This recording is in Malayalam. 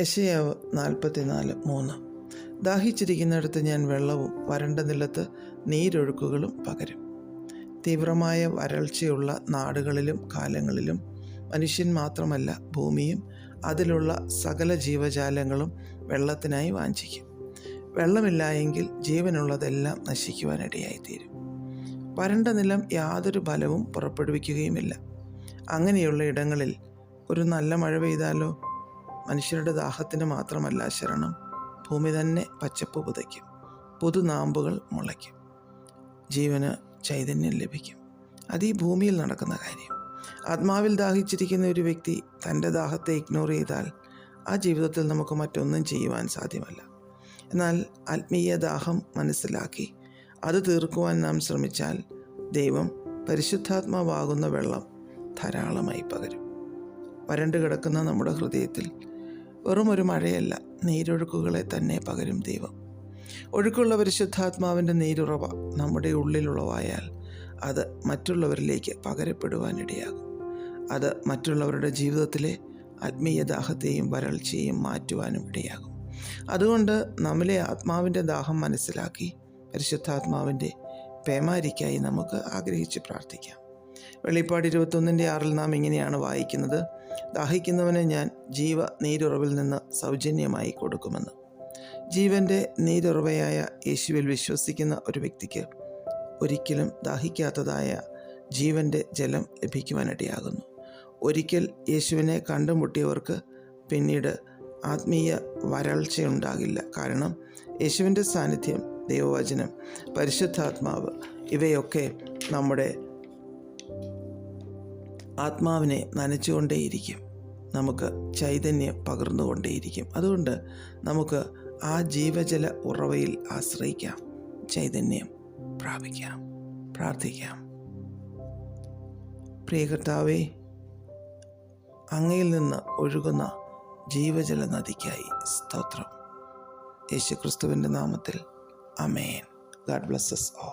യശയാവ് നാൽപ്പത്തിനാല് മൂന്ന്. ദാഹിച്ചിരിക്കുന്നിടത്ത് ഞാൻ വെള്ളവും വരണ്ട നിലത്ത് നീരൊഴുക്കുകളും പകരും. തീവ്രമായ വരൾച്ചയുള്ള നാടുകളിലും കാലങ്ങളിലും മനുഷ്യൻ മാത്രമല്ല ഭൂമിയും അതിലുള്ള സകല ജീവജാലങ്ങളും വെള്ളത്തിനായി വാഞ്ചിക്കും. വെള്ളമില്ലായെങ്കിൽ ജീവനുള്ളതെല്ലാം നശിക്കുവാനിടയായിത്തീരും. വരണ്ട നിലം യാതൊരു ഫലവും പുറപ്പെടുവിക്കുകയുമില്ല. അങ്ങനെയുള്ള ഇടങ്ങളിൽ ഒരു നല്ല മഴ പെയ്താലോ? മനുഷ്യരുടെ ദാഹത്തിന് മാത്രമല്ല ശരണം. ഭൂമി തന്നെ പച്ചപ്പ് പുതയ്ക്കും. പുതുനാമ്പുകൾ മുളയ്ക്കും. ജീവന് ചൈതന്യം ലഭിക്കും. അത് ഈ ഭൂമിയിൽ നടക്കുന്ന കാര്യം. ആത്മാവിൽ ദാഹിച്ചിരിക്കുന്ന ഒരു വ്യക്തി തന്റെ ദാഹത്തെ ഇഗ്നോർ ചെയ്താൽ ആ ജീവിതത്തിൽ നമുക്ക് മറ്റൊന്നും ചെയ്യുവാൻ സാധ്യമല്ല. എന്നാൽ ആത്മീയ ദാഹം മനസ്സിലാക്കി അത് തീർക്കുവാൻ നാം ശ്രമിച്ചാൽ ദൈവം പരിശുദ്ധാത്മാവാകുന്ന വെള്ളം ധാരാളമായി പകരും. വരണ്ടു കിടക്കുന്ന നമ്മുടെ ഹൃദയത്തിൽ വെറും ഒരു മഴയല്ല നീരൊഴുക്കുകളെ തന്നെ പകരും ദൈവം. ഒഴുക്കുള്ള പരിശുദ്ധാത്മാവിന്റെ നീരുറവ നമ്മുടെ ഉള്ളിലുളവായാൽ അത് മറ്റുള്ളവരിലേക്ക് പകരപ്പെടുവാനിടയാകും. അത് മറ്റുള്ളവരുടെ ജീവിതത്തിലെ ആത്മീയ ദാഹത്തെയും വരൾച്ചയും മാറ്റുവാനും ഇടയാകും. അതുകൊണ്ട് നമ്മിലെ ആത്മാവിന്റെ ദാഹം മനസ്സിലാക്കി പരിശുദ്ധാത്മാവിന്റെ പേമാരിക്കായി നമുക്ക് ആഗ്രഹിച്ച് പ്രാർത്ഥിക്കാം. വെളിപ്പാട് ഇരുപത്തൊന്നിന്റെ ആറിൽ നാം ഇങ്ങനെയാണ് വായിക്കുന്നത് ദാഹിക്കുന്നവന് ഞാൻ ജീവ നീരുറവിൽ നിന്ന് സൗജന്യമായി കൊടുക്കുമെന്ന്. ജീവന്റെ നീരുറവയായ യേശുവിൽ വിശ്വസിക്കുന്ന ഒരു വ്യക്തിക്ക് ഒരിക്കലും ദാഹിക്കാത്തതായ ജീവന്റെ ജലം ലഭിക്കുവാനിടയാകുന്നു. ഒരിക്കൽ യേശുവിനെ കണ്ടുമുട്ടിയവർക്ക് പിന്നീട് ആത്മീയ വരൾച്ചയുണ്ടാകില്ല. കാരണം യേശുവിന്റെ സാന്നിധ്യം ദൈവവചനം പരിശുദ്ധാത്മാവ് ഇവയൊക്കെ നമ്മുടെ ആത്മാവിനെ നനച്ചുകൊണ്ടേയിരിക്കും. നമുക്ക് ചൈതന്യം പകർന്നുകൊണ്ടേയിരിക്കും. അതുകൊണ്ട് നമുക്ക് ആ ജീവജല ഉറവയിൽ ആശ്രയിക്കാം. ചൈതന്യം പ്രാപിക്കാം. പ്രാർത്ഥിക്കാം. പ്രിയകർത്താവേ അങ്ങയിൽ നിന്ന് ഒഴുകുന്ന ജീവജല നദിക്കായി സ്തോത്രം. യേശുക്രിസ്തുവിന്റെ നാമത്തിൽ. അമേൻ ഗാഡ് ബ്ലസ്സസ് ഓ